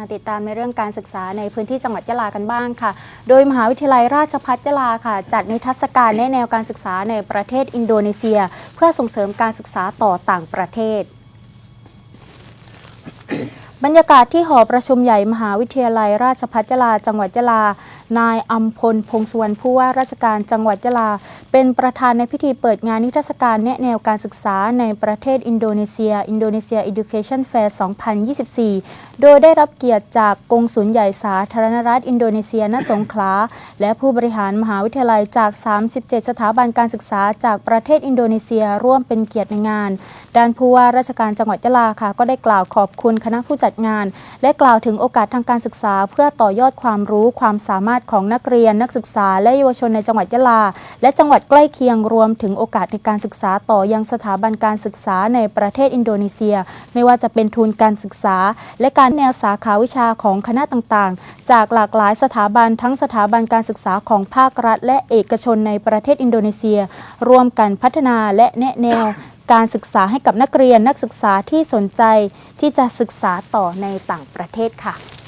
มาติดตามในเรื่องการศึกษาในพื้นที่จังหวัดยะลากันบ้างค่ะ โดยมหาวิทยาลัยราชภัฏยะลาค่ะ จัดนิทรรศการแนแนวการศึกษาในประเทศอินโดนีเซีย เพื่อส่งเสริมการศึกษาต่อต่างประเทศบรรยากาศที่หอประชุมใหญ่มหาวิทยาลัยราชภัฏยะลาจังหวัดยะลา นายอัมพลพงษ์สุวรรณผู้ว่าราชการจังหวัดยะลา เป็นประธานในพิธีเปิดงานนิทรรศการแนะแนวการศึกษาในประเทศอินโดนีเซีย Indonesia Education Fair 2024 โดยได้รับเกียรติจากกงสุลใหญ่สาธารณรัฐอินโดนีเซียณสงขลา และผู้บริหารมหาวิทยาลัยจาก 37 สถาบันการศึกษาจากประเทศอินโดนีเซียร่วมเป็นเกียรติในงาน ด้านผู้ว่าราชการจังหวัดยะลาค่ะ ก็ได้กล่าวขอบคุณคณะผู้จัดงาน และกล่าวถึงโอกาสทางการศึกษา เพื่อต่อยอดความรู้ความสามารถถของนักเรียนนักศึกษาและเยาวชนในจังหวัดยะลา และจังหวัดใกล้เคียงรวมถึงโอกาสในการศึกษาต่อยังสถาบันการศึกษาในประเทศอินโดนีเซีย ไม่ว่าจะเป็นทุนการศึกษา และการแนวสาขาวิชาของคณะต่างๆ จากหลากหลายสถาบันทั้งสถาบันการศึกษาของภาครัฐ และเอกชนในประเทศอินโดนีเซีย ร่วมกันพัฒนาและแนะแนวการศึกษาให้กับนักเรียนนักศึกษาที่สนใจที่จะศึกษาต่อในต่างประเทศค่ะ